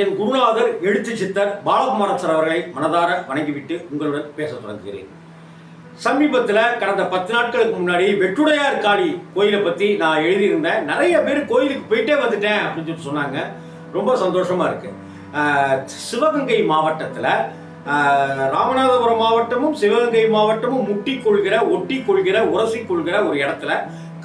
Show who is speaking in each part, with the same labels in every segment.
Speaker 1: என் குருநாதர் எழுத்து சித்தர் பாலகுமாரசர் அவர்களை மனதார வணங்கிவிட்டு உங்களுடன் பேச தொடங்குகிறேன். சமீபத்தில் கடந்த பத்து நாட்களுக்கு முன்னாடி வெற்றுடையார் காளி கோயிலை பற்றி நான் எழுதியிருந்தேன். நிறைய பேர் கோயிலுக்கு போயிட்டே வந்துட்டேன் அப்படின்னு சொல்லி சொன்னாங்க. ரொம்ப சந்தோஷமாக இருக்குது சிவகங்கை மாவட்டத்தில் ராமநாதபுரம் மாவட்டமும் சிவகங்கை மாவட்டமும் முட்டி கொள்கிற ஒட்டி கொள்கிற உரசி கொள்கிற ஒரு இடத்துல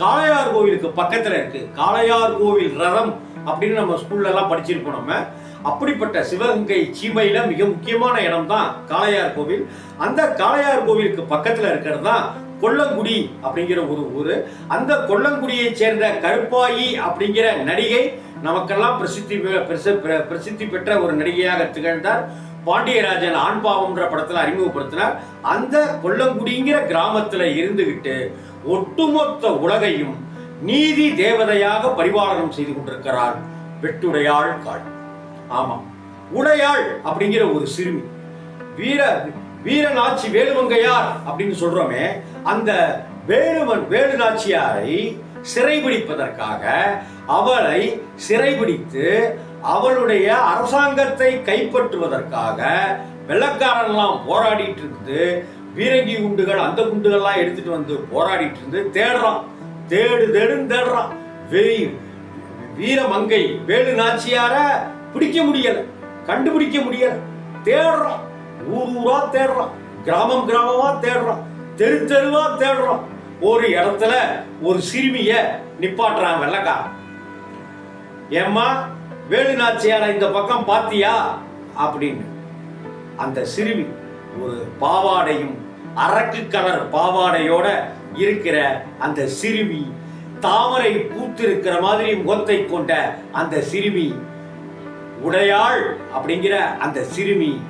Speaker 1: காளையார் கோவிலுக்கு பக்கத்தில் இருக்குது காளையார் கோவில் ரதம் அப்படின்னு நம்ம ஸ்கூல்லலாம் படிச்சிருப்போம் நம்ம. அப்படிப்பட்ட சிவகங்கை சீமையில மிக முக்கியமான இடம் தான் காளையார் கோவில். அந்த காளையார் கோவிலுக்கு பக்கத்துல இருக்கிறது தான் கொல்லங்குடி அப்படிங்கிற ஒரு ஊர். அந்த கொல்லங்குடியை சேர்ந்த கருப்பாயி அப்படிங்கிற நடிகை நமக்கெல்லாம் பிரசித்தி பிர- பிரசித்தி பெற்ற ஒரு நடிகையாக திகழ்ந்தார். பாண்டியராஜன் ஆண்பாவம்ன்ற படத்தில் அறிமுகப்படுத்தினார். அந்த கொல்லங்குடிங்கிற கிராமத்தில் இருந்துகிட்டு ஒட்டுமொத்த உலகையும் நீதி தேவதையாக பரிபாலனம் செய்து கொண்டிருக்கிறார் வெட்டுடையாள் காள். ஆமா உடையாள் அப்படிங்கிற ஒரு சிறுமி. வீர வீரநாச்சி வேலுமங்கையார் அப்படின்னு சொல்றோமே அந்த வேலுமன் வேலுநாச்சியாரை சிறைபிடிப்பதற்காக அவளை சிறைபிடித்து அவளுடைய அரசாங்கத்தை கைப்பற்றுவதற்காக வெள்ளக்காரன்லாம் போராடிட்டு இருந்து பீரங்கி குண்டுகள் அந்த குண்டுகள்லாம் எடுத்துட்டு வந்து போராடிட்டு இருந்து தேடுறான். தேடு தேடுன்னு தேடுறான். வெய் வீரமங்கை வேலு நாச்சியார பிடிக்க முடியல கண்டுபிடிக்க முடியல. தேடுறான் ஊர் ஊரா தேடுறான் கிராமம் கிராமமா தேடுறான் தெரு தெருவா தேடுறோம். ஒரு இடத்துல ஒரு சிறுமிய நிப்பாட்டுறான் வெள்ளக்காரன். ஏம்மா வேலுநாச்சியார இந்த பக்கம் பாத்தியா? அப்படின்னு. அந்த சிறுமி ஒரு பாவாடையும் அரக்கு கலர் பாவாடையோட இருக்கிற அந்த சிறுமி தாமரை பூத்திருக்கிற மாதிரி முகத்தை கொண்ட அந்த சிறுமி உடையாள் அப்படிங்கிற அந்த சிறுமி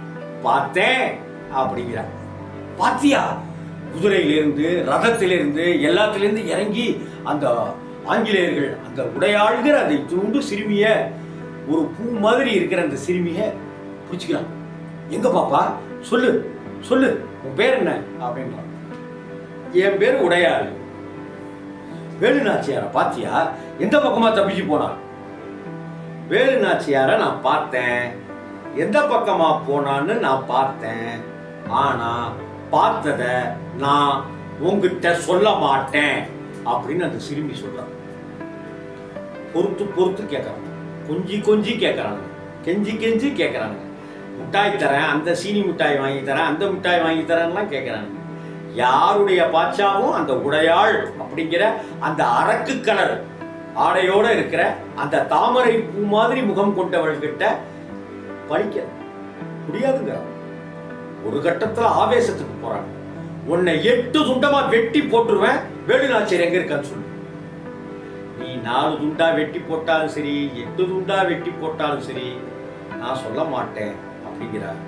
Speaker 1: பார்த்தேன் அப்படிங்கிற பாத்தியா? குதிரையிலிருந்து ரதத்திலிருந்து எல்லாத்திலிருந்து இறங்கி அந்த ஆங்கிலேயர்கள் அந்த உடையாள்கிற அதை துண்டு சிறுமிய ஒரு பூ மாதிரி இருக்கிற அந்த சிறுமிய பிடிச்சிக்கிறான். எங்க பாப்பா? சொல்லு சொல்லு உன் பேர் என்ன? அப்படின்றான். என் பேர் உடையாள். வேலுநாச்சியார பாத்தியா? எந்த பக்கமா தப்பிச்சு போனான்? வேலு நாச்சியாரை நான் பார்த்தேன். எந்த பக்கமா போனான்னு நான் பார்த்தேன். ஆனா பார்த்தத நான் உங்ககிட்ட சொல்ல மாட்டேன் அப்படின்னு அந்த சிறுமி சொல்றான். பொறுத்து பொறுத்து கேட்குறாங்க கொஞ்சி கொஞ்சி கேட்குறாங்க கெஞ்சி கெஞ்சி கேட்குறாங்க மிட்டாய் தரேன் அந்த சீனி மிட்டாய் வாங்கி தரேன் அந்த மிட்டாய் வாங்கி தரேன்லாம் கேட்குறாங்க யாருடைய பாச்சாவும் அந்த உடையாள் அப்படிங்கிற அந்த அரக்கு கலர் ஆடையோட இருக்கிற அந்த தாமரை பூ மாதிரி முகம் கொண்டவள்கிட்ட பழிக்க முடியாதுங்க. ஒரு கட்டத்துல ஆவேசத்துக்கு போறாங்க. உன்னை எட்டு துண்டமா வெட்டி போட்டுருவேன். வேலுநாச்சியர் எங்க இருக்கான்னு சொல்லு. நீ நாலு துண்டா வெட்டி போட்டாலும் சரி எட்டு துண்டா வெட்டி போட்டாலும் சரி நான் சொல்ல மாட்டேன் அப்படிங்கிறார்.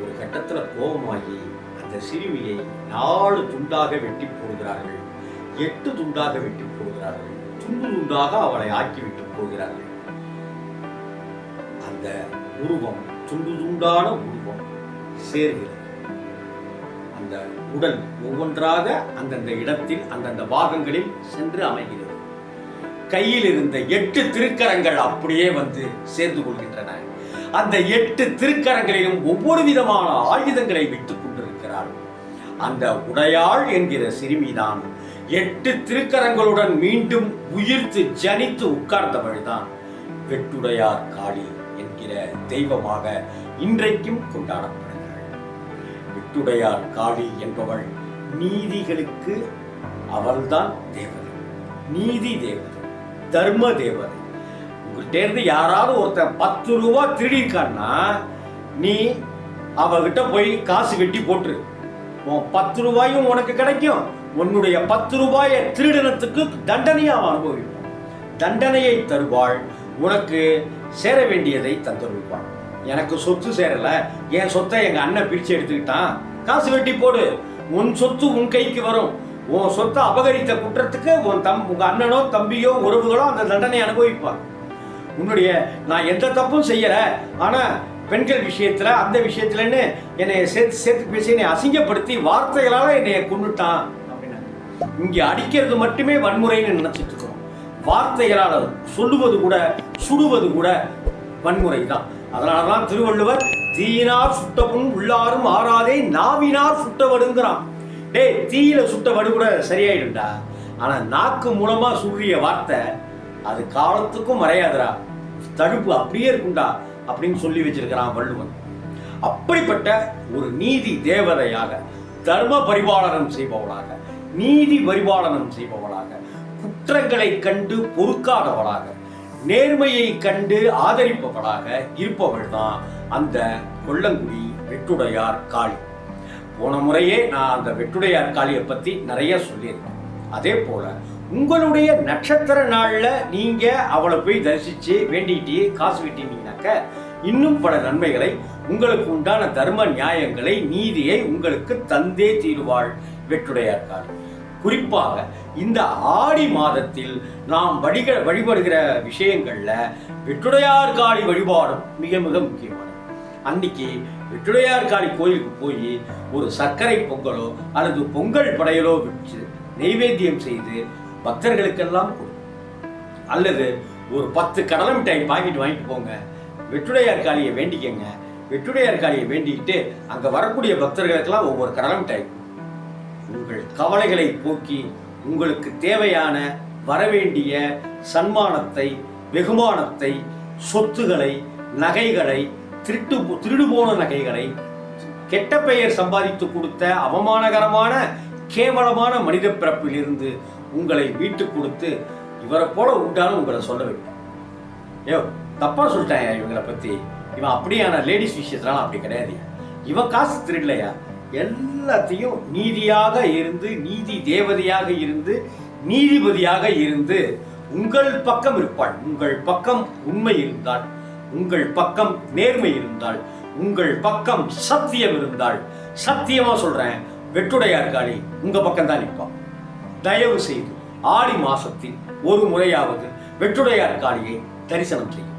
Speaker 1: ஒரு கட்டத்துல கோபமாகி அந்த சிறுமியை நாலு துண்டாக வெட்டி போடுகிறார்கள். எட்டு துண்டாக வெட்டி போடுகிறார்கள். துண்டு துண்டாக அவளை ஆக்கிவிட்டு போகிறார்கள். அந்த உருவம் துண்டு துண்டான உருவம் சேர்கிறது. அந்த உடல் ஒவ்வொன்றாக அந்தந்த இடத்தில் அந்தந்த பாகங்களில் சென்று அமைகிறது. கையில் இருந்த எட்டு திருக்கரங்கள் அப்படியே வந்து சேர்ந்து கொள்கின்றன. அந்த எட்டு திருக்கரங்களிலும் ஒவ்வொரு விதமான ஆயுதங்களை வைத்துக் கொண்டிருக்கிறாள். அந்த உடையாள் என்கிற சிறுமிதான் எட்டு திருக்கரங்களுடன் மீண்டும் உயிர்த்து ஜனித்து உட்கார்ந்தவள்தான். வெட்டுடையார் காளி என்கிற தெய்வமாக இன்றைக்கும் கொண்டாடப்படுகிறாள். வெட்டுடையார் காளி என்பவள் நீதிகளுக்கு அவள்தான் தேவதை. நீதி தேவதை தர்ம தேவதை. உங்கள்கிட்ட இருந்து யாராவது ஒருத்தன் பத்து ரூபா திருடிருக்கான்னா நீ அவகிட்ட போய் காசு வெட்டி போட்டுரு. உன் பத்து ரூபாயும் உனக்கு கிடைக்கும். உன்னுடைய பத்து ரூபாயை திருடினத்துக்கு தண்டனையாக அனுபவிப்பான். தண்டனையை தருவாள். உனக்கு சேர வேண்டியதை தந்தருள்வாள் எனக்கு சொத்து சேரல. என் சொத்தை எங்க அண்ணன் பிரிச்சு எடுத்துக்கிட்டான். காசு வெட்டி போடு. உன் சொத்து உன் கைக்கு வரும். உன் சொத்தை அபகரித்த குற்றத்துக்கு உன் தம் உங்க அண்ணனோ தம்பியோ உறவுகளோ அந்த தண்டனை அனுபவிப்பான் உன்னுடைய நான் எந்த தப்பும் செய்யல. ஆனா பெண்கள் விஷயத்துல அந்த விஷயத்துலன்னு என்னை சேர்த்து சேர்த்து பேசி என்னை அசிங்கப்படுத்தி வார்த்தைகளால என்னைய கொண்டுட்டான் இங்க அடிக்கிறது மட்டுமே வன்முறைன்னு நினைச்சிட்டு இருக்கிறோம். வார்த்தைகளால் சொல்லுவது கூட சுடுவது கூட வன்முறை தான் அதனாலதான் திருவள்ளுவர் தீயினார் சுட்டவும் உள்ளாரும் ஆறாதே நாவினார் சுட்ட வடுங்கிறான். டேய் தீயில சுட்ட வடு கூட சரியாயிடும்டா. ஆனா நாக்கு மூலமா சுடுறிய வார்த்தை அது காலத்துக்கும் மறையாதுடா. தடுப்பு அப்படியே இருக்கும்டா அப்படின்னு சொல்லி வச்சிருக்கிறான் வள்ளுவன். அப்படிப்பட்ட ஒரு நீதி தேவதையாக தர்ம பரிபாலனம் செய்பவளாக நீதி பரிபாலனம் செய்பவளாக குற்றங்களை கண்டு பொறுக்காதவளாக நேர்மையை கண்டு ஆதரிப்பவளாக இருப்பவள் தான் அந்த கொல்லங்குடி வெட்டுடையார் காளி. போன முறையே நான் அந்த வெட்டுடையார் காளியை பத்தி நிறைய சொல்லியிருக்கேன். அதே போல உங்களுடைய நட்சத்திர நாளில் நீங்க அவளை போய் தரிசிச்சு வேண்டிட்டு காசு விட்டீங்கன்னாக்க இன்னும் பல நன்மைகளை உங்களுக்கு உண்டான தர்ம நியாயங்களை நீதியை உங்களுக்கு தந்தே தீருவாள் வெட்டுடையார் காளி. குறிப்பாக இந்த ஆடி மாதத்தில் நாம் வழிக வழிபடுகிற விஷயங்களில் வெற்றுடையார் காளி வழிபாடும் மிக மிக முக்கியமானது. அன்னைக்கு வெற்றுடையார் காளி கோயிலுக்கு போய் ஒரு சர்க்கரை பொங்கலோ அல்லது பொங்கல் படையலோ வச்சு நெய்வேத்தியம் செய்து பக்தர்களுக்கெல்லாம் கொடுக்கும் அல்லது ஒரு பத்து கடலை மிட்டாய் பாக்கெட் வாங்கிட்டு போங்க. வெட்டுடையார் காளியை வேண்டிக்கங்க. வெற்றுடையார் காளியை வேண்டிக்கிட்டு அங்கே வரக்கூடிய பக்தர்களுக்கெல்லாம் ஒவ்வொரு கடலை மிட்டாய் கவலைகளை போக்கி உங்களுக்கு தேவையான வரவேண்டிய சன்மானத்தை வெகுமானத்தை சொத்துக்களை நகைகளை திருட்டு திருடு போன நகைகளை கெட்ட பெயர் சம்பாதித்து கொடுத்த அவமானகரமான கேவலமான மனித பிறப்பிலிருந்து உங்களை மீட்டு கொடுத்து இவரை போல உண்டான உங்களை சொல்ல வேண்டும். ஏ தப்பா சொல்லிட்டேன் இவங்களை பத்தி? இவன் அப்படியான லேடிஸ் விஷயத்துலாம் அப்படி கிடையாது இவன் காசு திருடலையா? எல்லாத்தையும் நீதியாக இருந்து நீதி தேவதையாக இருந்து நீதிபதியாக இருந்து உங்கள் பக்கம் இருப்பாள். உங்கள் பக்கம் உண்மை இருந்தால் உங்கள் பக்கம் நேர்மை இருந்தால் உங்கள் பக்கம் சத்தியம் இருந்தால் சத்தியமா சொல்றேன் வெட்டுடையார் காளி உங்க பக்கம் தான் நிற்பான் தயவு செய்து ஆடி மாசத்தில் ஒரு முறையாவது வெற்றுடையார் காளியை தரிசனம் செய்யும்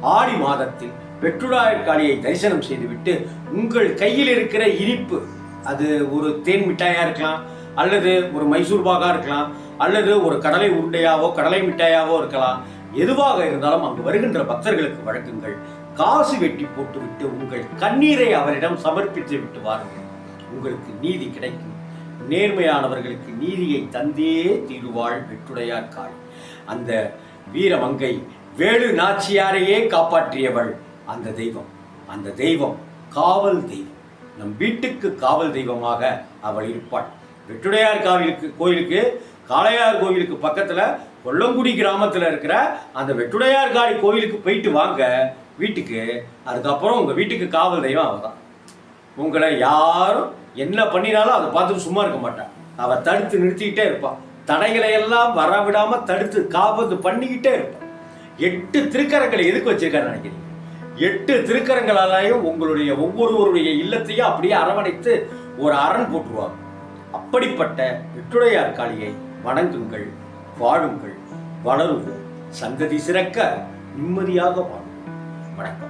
Speaker 1: ஆடி மாதத்தில் வெற்றுடையார் காளியை தரிசனம் செய்துவிட்டு உங்கள் கையில் இருக்கிற இனிப்பு அது ஒரு தேன் மிட்டாயாக இருக்கலாம் அல்லது ஒரு மைசூர் பாகா இருக்கலாம் அல்லது ஒரு கடலை உருண்டையாவோ கடலை மிட்டாயாவோ இருக்கலாம். எதுவாக இருந்தாலும் அங்கு வருகின்ற பக்தர்களுக்கு வழங்குங்கள். காசு வெட்டி போட்டுவிட்டு உங்கள் கண்ணீரை அவரிடம் சமர்ப்பித்து விட்டு வாருங்கள். உங்களுக்கு நீதி கிடைக்கும். நேர்மையானவர்களுக்கு நீதியை தந்தே தீருவாள் வெற்றுடையார் காள். அந்த வீரமங்கை வேலு நாச்சியாரையே காப்பாற்றியவள். அந்த தெய்வம். அந்த தெய்வம் காவல் தெய்வம். நம் வீட்டுக்கு காவல் தெய்வமாக அவள் இருப்பாள். வெற்றுடையார் காவிலுக்கு கோயிலுக்கு காளையார் கோவிலுக்கு பக்கத்தில் கொல்லங்குடி கிராமத்தில் இருக்கிற அந்த வெற்றுடையார் காளி கோவிலுக்கு போயிட்டு வாங்க. வீட்டுக்கு அதுக்கப்புறம் உங்கள் வீட்டுக்கு காவல் தெய்வம் அவள் தான் உங்களை யாரும் என்ன பண்ணினாலும் அதை பார்த்துட்டு சும்மா இருக்க மாட்டான். அவள் தடுத்து நிறுத்திக்கிட்டே இருப்பான் தடைகளை எல்லாம் வரவிடாமல் தடுத்து காபந்து பண்ணிக்கிட்டே இருப்பான் எட்டு திருக்கரங்களை எதுக்கு வச்சிருக்காரு நினைக்கிறீங்க? எட்டு திருக்கரங்களாலையும் உங்களுடைய ஒவ்வொருவருடைய இல்லத்தையும் அப்படியே அரவணைத்து ஒரு அரண் போட்டுருவாங்க அப்படிப்பட்ட வெற்றுடையார் காளியை வணங்குங்கள் வாழுங்கள் வளருவோம் சந்ததி சிறக்க நிம்மதியாக வாழும் வணக்கம்.